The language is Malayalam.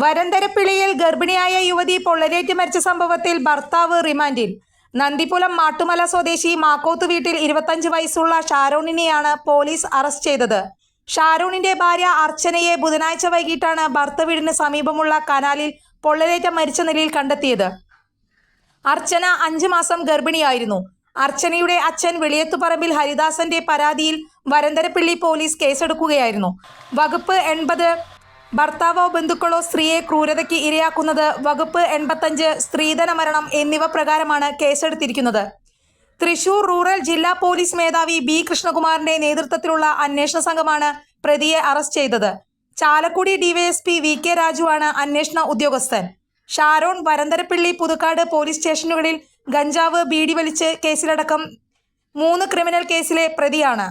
വരന്തരപ്പിള്ളിയിൽ ഗർഭിണിയായ യുവതി പൊള്ളലേറ്റ് മരിച്ച സംഭവത്തിൽ ഭർത്താവ് റിമാൻഡിൽ. നന്ദിപുലം മാട്ടുമല സ്വദേശി മാക്കോത്ത് വീട്ടിൽ ഇരുപത്തഞ്ച് വയസ്സുള്ള ഷാരോണിനെയാണ് പോലീസ് അറസ്റ്റ് ചെയ്തത്. ഷാരോണിന്റെ ഭാര്യ അർച്ചനയെ ബുധനാഴ്ച വൈകിട്ടാണ് ഭർത്ത വീടിന് സമീപമുള്ള കനാലിൽ പൊള്ളലേറ്റ മരിച്ച നിലയിൽ കണ്ടെത്തിയത്. അർച്ചന അഞ്ചു മാസം ഗർഭിണിയായിരുന്നു. അർച്ചനയുടെ അച്ഛൻ വെളിയത്തുപറമ്പിൽ ഹരിദാസന്റെ പരാതിയിൽ വരന്തരപ്പിള്ളി പോലീസ് കേസെടുക്കുകയായിരുന്നു. വകുപ്പ് എൺപത് ഭർത്താവോ ബന്ധുക്കളോ സ്ത്രീയെ ക്രൂരതയ്ക്ക് ഇരയാക്കുന്നത് വകുപ്പ് എൺപത്തഞ്ച് സ്ത്രീധന മരണം എന്നിവ പ്രകാരമാണ് കേസെടുത്തിരിക്കുന്നത്. തൃശൂർ റൂറൽ ജില്ലാ പോലീസ് മേധാവി ബി കൃഷ്ണകുമാറിന്റെ നേതൃത്വത്തിലുള്ള അന്വേഷണ സംഘമാണ് പ്രതിയെ അറസ്റ്റ് ചെയ്തത്. ചാലക്കുടി ഡിവൈഎസ്പി വി കെ രാജുവാണ് അന്വേഷണ ഉദ്യോഗസ്ഥൻ. ഷാരോൺ വരന്തരപ്പിള്ളി പുതുക്കാട് പോലീസ് സ്റ്റേഷനുകളിൽ ഗഞ്ചാവ് ബീഡി വലിച്ച് കേസിലടക്കം മൂന്ന് ക്രിമിനൽ കേസിലെ പ്രതിയാണ്.